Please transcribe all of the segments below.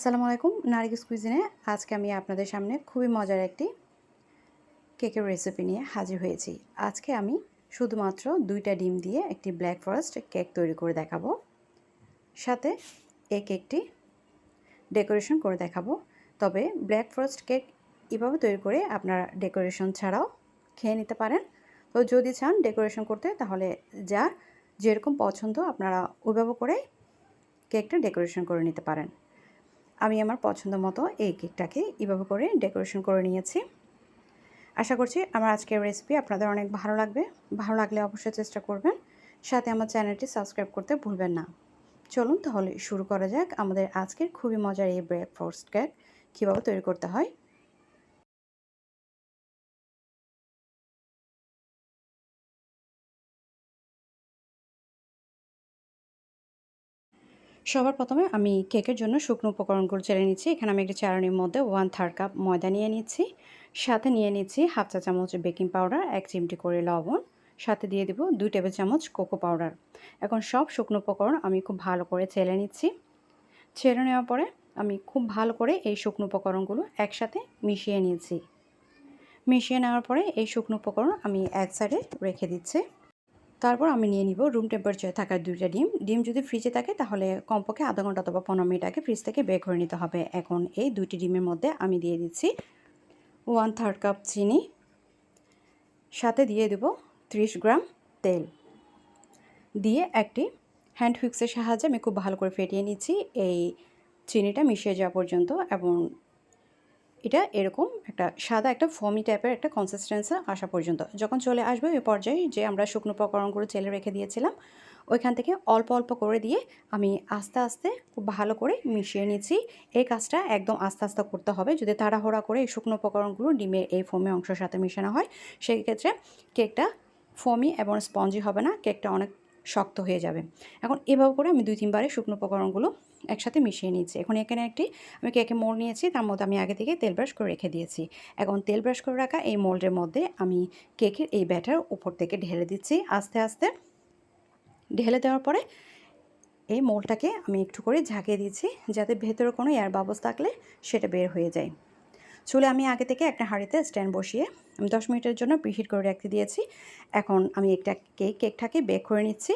আসসালামু আলাইকুম নারিকেস কুইজিনে আজকে আমি আপনাদের সামনে খুবই মজার একটি কেকের রেসিপি নিয়ে হাজির হয়েছি। আজকে আমি শুধুমাত্র দুইটা ডিম দিয়ে একটি ব্ল্যাক ফরেস্ট কেক তৈরি করে দেখাবো। সাথে এই কেকটি ডেকোরেশন করে দেখাবো। তবে ব্ল্যাক ফরেস্ট কেক এভাবে তৈরি করে আপনারা ডেকোরেশন ছাড়াও খেয়ে নিতে পারেন। তো যদি চান ডেকোরেশন করতে, তাহলে যা যেরকম পছন্দ আপনারা ওইভাবে করে কেকটা ডেকোরেশন করে নিতে পারেন। আমি আমার পছন্দ মতো এই কেকটাকে এভাবে করে ডেকোরেশন করে নিয়েছি। আশা করছি আমার আজকের রেসিপি আপনাদের অনেক ভালো লাগবে। ভালো লাগলে অবশ্যই চেষ্টা করবেন। সাথে আমার চ্যানেলটি সাবস্ক্রাইব করতে ভুলবেন না। চলুন তাহলে শুরু করা যাক আমাদের আজকের খুবই মজার এই ব্রেকফাস্ট কেক কীভাবে তৈরি করতে হয়। সবার প্রথমে আমি কেকের জন্য শুকনো উপকরণগুলো চেলে নিচ্ছি। এখানে আমি একটি চারণির মধ্যে ওয়ান থার্ড কাপ ময়দা নিয়ে নিচ্ছি। সাথে নিয়ে নিচ্ছি হাফ চা চামচ বেকিং পাউডার এক চিমটি করে লবণ। সাথে দিয়ে দেবো দুই টেবিল চামচ কোকো পাউডার এখন সব শুকনো উপকরণ আমি খুব ভালো করে চেলে নিচ্ছি। ছেড়ে নেওয়ার পরে আমি খুব ভালো করে এই শুকনো উপকরণগুলো একসাথে মিশিয়ে নিয়েছি মিশিয়ে নেওয়ার পরে এই শুকনো উপকরণ আমি এক সাইডে রেখে দিচ্ছি। তারপর আমি নিয়ে নিব রুম টেম্পারেচারে থাকা দুইটা ডিম। ডিম যদি ফ্রিজে থাকে, তাহলে কমপক্ষে আধা ঘণ্টা অথবা পনেরো মিনিট আগে ফ্রিজ থেকে বের করে নিতে হবে। এখন এই দুইটি ডিমের মধ্যে আমি দিয়ে দিচ্ছি ওয়ান থার্ড কাপ চিনি। সাথে দিয়ে দেব ত্রিশ গ্রাম তেল। দিয়ে একটি হ্যান্ড হুইক্সের সাহায্যে আমি খুব ভালো করে ফেটিয়ে নিচ্ছি। এই চিনিটা মিশিয়ে যাওয়া পর্যন্ত এবং এটা এরকম একটা সাদা একটা ফমি টাইপের একটা কনসিস্টেন্সি আসা পর্যন্ত। যখন চলে আসবে ওই পর্যায়ে যে আমরা শুকনো উপকরণগুলো চেলে রেখে দিয়েছিলাম, ওইখান থেকে অল্প অল্প করে দিয়ে আমি আস্তে আস্তে খুব ভালো করে মিশিয়ে নিচ্ছি। এই কাজটা একদম আস্তে আস্তে করতে হবে। যদি তাড়াহুড়া করে এই শুকনো উপকরণগুলো ডিমের এই ফোমি অংশের সাথে মেশানো হয় সেই ক্ষেত্রে কেকটা ফোমি এবং স্পঞ্জি হবে না। কেকটা অনেক শক্ত হয়ে যাবে। এখন এভাবে করে আমি দুই তিনবারে শুকনো উপকরণগুলো একসাথে মিশিয়ে নিচ্ছি। এখন এখানে একটি আমি কেকে মোল নিয়েছি, তার মধ্যে আমি আগে থেকে তেল ব্রাশ করে রেখে দিয়েছি। এখন তেল ব্রাশ করে রাখা এই মোল্ডের মধ্যে আমি কেকের এই ব্যাটার উপর থেকে ঢেলে দিচ্ছি। আস্তে আস্তে ঢেলে দেওয়ার পরে এই মোলটাকে আমি একটু করে ঝাঁকিয়ে দিচ্ছি, যাতে ভেতরে কোনো এয়ার বাবস থাকলে সেটা বের হয়ে যায়। চুলে আমি আগে থেকে একটা হাঁড়িতে স্ট্যান্ড বসিয়ে আমি দশ মিনিটের জন্য প্রিহিট করে রাখতে দিয়েছি। এখন আমি একটা কেক, কেকটাকে বেক করে নিচ্ছি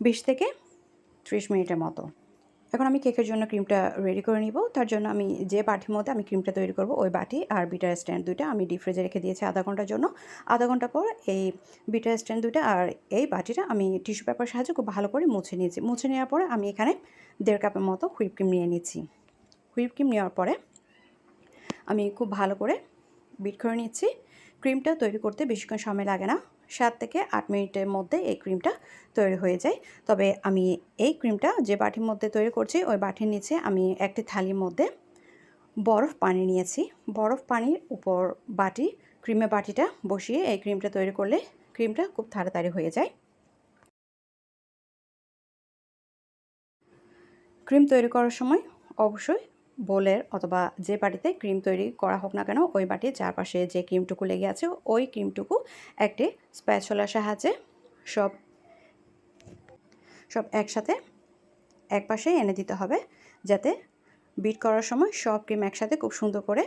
বিশ থেকে ত্রিশ মিনিটের মতো। এখন আমি কেকের জন্য ক্রিমটা রেডি করে নিব। তার জন্য আমি যে বাটির মধ্যে আমি ক্রিমটা তৈরি করব, ওই বাটি আর বিটার স্ট্যান্ড দুইটা আমি ডিপ ফ্রিজে রেখে দিয়েছি আধা ঘণ্টার জন্য। আধা ঘণ্টা পর এই বিটার স্ট্যান্ড দুইটা আর এই বাটিটা আমি টিস্যু পেপার সাহায্যে খুব ভালো করে মুছে নিয়েছি। মুছে নেওয়ার পরে আমি এখানে দেড় কাপের মতো হুইপ ক্রিম নিয়ে নিচ্ছি। হুইপ ক্রিম নেওয়ার পরে আমি খুব ভালো করে বিট করে নিচ্ছি। ক্রিমটা তৈরি করতে বেশিক্ষণ সময় লাগে না। সাত থেকে আট মিনিটের মধ্যে এই ক্রিমটা তৈরি হয়ে যায়। তবে আমি এই ক্রিমটা যে বাটির মধ্যে তৈরি করছি, ওই বাটির নিচে আমি একটি থালির মধ্যে বরফ পানি নিয়েছি। বরফ পানির উপর বাটি, ক্রিমের বাটিটা বসিয়ে এই ক্রিমটা তৈরি করলে ক্রিমটা খুব তাড়াতাড়ি হয়ে যায়। ক্রিম তৈরি করার সময় অবশ্যই বোলের অথবা যে বাটিতে ক্রিম তৈরি করা হোক না কেন, ওই বাটির চারপাশে যে ক্রিমটুকু লেগে আছে, ওই ক্রিমটুকু একটি স্প্যাচলার সাহায্যে সব সব একসাথে এক পাশে এনে দিতে হবে, যাতে বিট করার সময় সব ক্রিম একসাথে খুব সুন্দর করে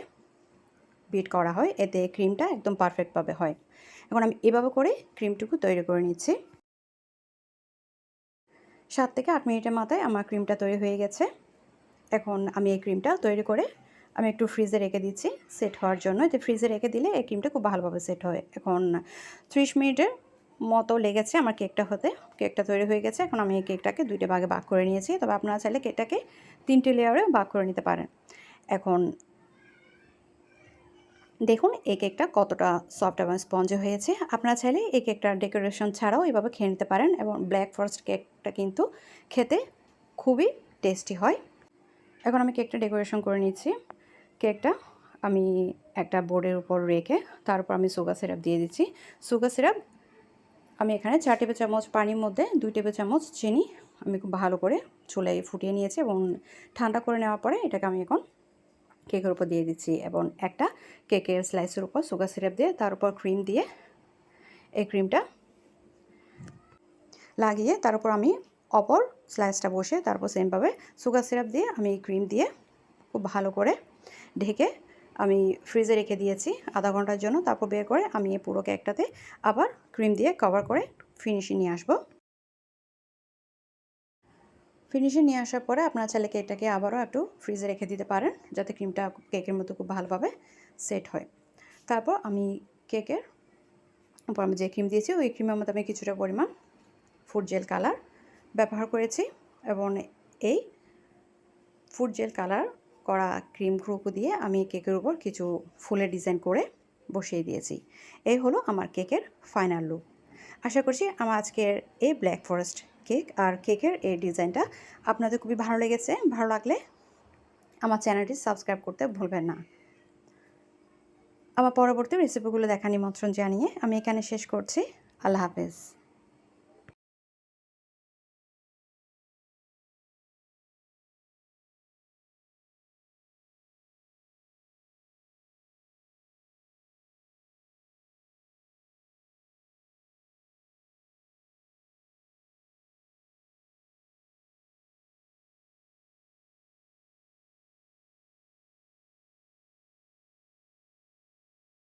বিট করা হয়। এতে ক্রিমটা একদম পারফেক্টভাবে হয়। এখন আমি এভাবে করে ক্রিমটুকু তৈরি করে নিচ্ছি। সাত থেকে আট মিনিটের মাথায় আমার ক্রিমটা তৈরি হয়ে গেছে। এখন আমি এই ক্রিমটা তৈরি করে আমি একটু ফ্রিজে রেখে দিচ্ছি সেট হওয়ার জন্য। যে ফ্রিজে রেখে দিলে এই ক্রিমটা খুব ভালোভাবে সেট হয়। এখন ত্রিশ মিনিটের মতো লেগেছে আমার কেকটা হতে। কেকটা তৈরি হয়ে গেছে, এখন আমি এই কেকটাকে দুইটা ভাগে ভাগ করে নিয়েছি। তবে আপনারা চাইলে কেকটাকে তিনটে লেয়ারে ভাগ করে নিতে পারেন। এখন দেখুন এই কেকটা কতটা সফট এবং স্পঞ্জ হয়েছে। আপনারা চাইলে এই কেকটার ডেকোরেশন ছাড়াও এভাবে খেয়ে নিতে পারেন এবং ব্ল্যাক ফরেস্ট কেকটা কিন্তু খেতে খুবই টেস্টি হয়। এখন আমি কেকটা ডেকোরেশন করে নিচ্ছি। কেকটা আমি একটা বোর্ডের উপর রেখে তারপর আমি সুগার সিরাপ দিয়ে দিচ্ছি। সুগার সিরাপ আমি এখানে চার টেবিল চামচ পানির মধ্যে, দুই টেবিল চামচ চিনি আমি খুব ভালো করে চুলায় ফুটিয়ে নিয়েছি এবং ঠান্ডা করে নেওয়ার পরে এটাকে আমি এখন কেকের উপর দিয়ে দিচ্ছি এবং একটা কেকের স্লাইসের উপর সুগার সিরাপ দিয়ে তার উপর ক্রিম দিয়ে এই ক্রিমটা লাগিয়ে তার উপর আমি অপর স্লাইসটা বসে তারপর সেমভাবে সুগার সিরাপ দিয়ে আমি ক্রিম দিয়ে খুব ভালো করে ঢেকে আমি ফ্রিজে রেখে দিয়েছি আধা ঘণ্টার জন্য। তারপর বের করে আমি এই পুরো কেকটাতে আবার ক্রিম দিয়ে কভার করে ফিনিশিং নিয়ে আসব। ফিনিশিং নিয়ে আসার পরে আপনারা চাইলে কেকটাকে আবারও একটু ফ্রিজে রেখে দিতে পারেন যাতে ক্রিমটা কেকের মতো খুব ভালোভাবে সেট হয়। তারপর আমি কেকের উপর আমি যে ক্রিম দিয়েছি ওই ক্রিমের মধ্যে আমি কিছুটা পরিমাণ ফুড জেল কালার ব্যবহার করেছি এবং এই ফুড জেল কালার করা ক্রিম গ্রুপো দিয়ে আমি কেকের উপর কিছু ফুলের ডিজাইন করে বসিয়ে দিয়েছি। এই হলো আমার কেকের ফাইনাল লুক। আশা করছি আমার আজকের এই ব্ল্যাক ফরেস্ট কেক আর কেকের এই ডিজাইনটা আপনাদের খুবই ভালো লেগেছে। ভালো লাগলে আমার চ্যানেলটি সাবস্ক্রাইব করতে ভুলবেন না। আমার পরবর্তী রেসিপিগুলো দেখা নিমন্ত্রণ জানিয়ে আমি এখানে শেষ করছি। আল্লাহ হাফেজ।